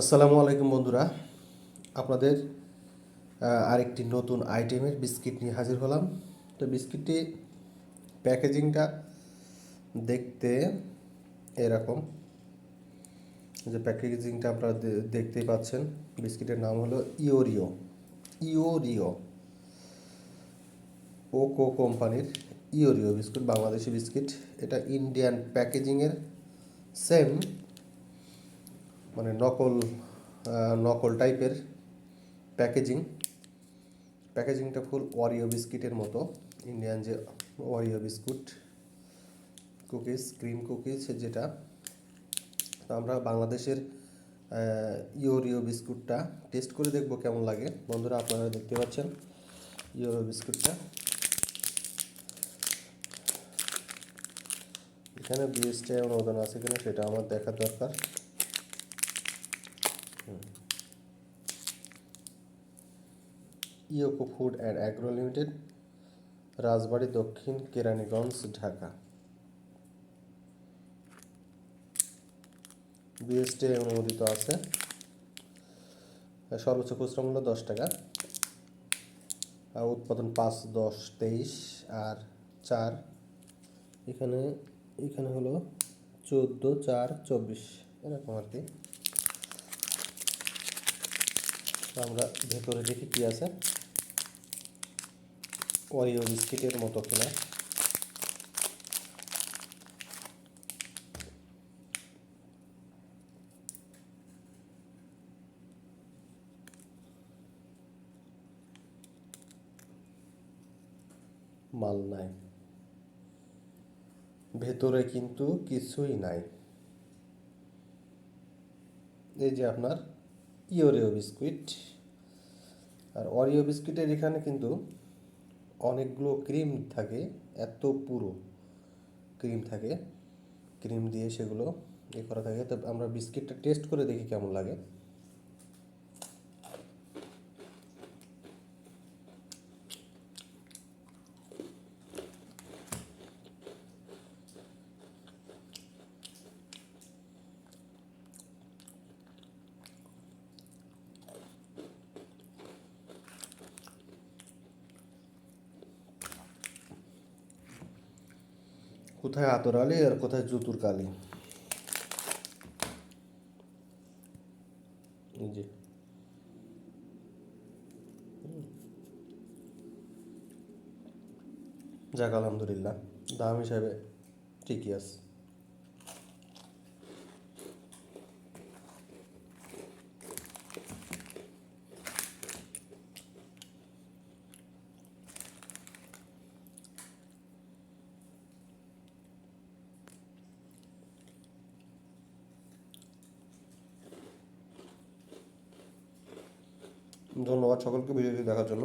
আসসালামু আলাইকুম বন্ধুরা। আপনাদের আরেকটি নতুন আইটেমের বিস্কিট নিয়ে হাজির হলাম। তো বিস্কিটটি প্যাকেজিংটা দেখতে এরকম। যে প্যাকেজিংটা আপনারা দেখতেই পাচ্ছেন। বিস্কিটের নাম হলো ইওরিও ইওরিও ওকো কোম্পানির ইওরিও বিস্কুট, বাংলাদেশি বিস্কিট। এটা ইন্ডিয়ান প্যাকেজিংয়ের সেম মানে নকল নকল টাইপের প্যাকেজিং। প্যাকেজিংটা ফুল ওরিও বিস্কিটের মতো। ইন্ডিয়ান যে ওরিও বিস্কুট, কুকিজ, ক্রিম কুকিজ যেটা। তো আমরা বাংলাদেশের ইওরিও বিস্কুটটা টেস্ট করে দেখব কেমন লাগে। বন্ধুরা, আপনারা দেখতে পাচ্ছেন ইওরিও বিস্কুটটা। এখানে বিএসটি অনুমোদন আছে কিনা সেটা আমার দেখার দরকার। Yoko food and agro limited, Rajbari দক্ষিণ কেরানীগঞ্জ, ঢাকা। বিএসটি অনুমোদিত আছে। সর্বোচ্চ খুচরা মূল্য দশ টাকা। উৎপাদন পাঁচ, দশ, তেইশ, আর চার। এখানে এখানে হলো চোদ্দ, চার, চব্বিশ, এরকম আর কি। আমরা ভেতরে দেখি কি আছে। ওরিও বিস্কিটের মতো কিনা। মাল নাই। ভেতরে কিন্তু কিছুই নাই। এই যে আপনার ইওরিও বিস্কুট আর অরিও বিস্কুটের এখানে কিন্তু অনেকগুলো ক্রিম থাকে, এত পুরো ক্রিম থাকে। ক্রিম দিয়ে সেগুলো এ করা থাকে। তো আমরা বিস্কিটটা টেস্ট করে দেখি কেমন লাগে। কোথায় আতর আলি আর কোথায় জুতুর কালি জি যাক আলহামদুলিল্লাহ। দাম হিসাবে ঠিকই আছে। ধন্যবাদ সকলকে ভিডিওটি দেখার জন্য।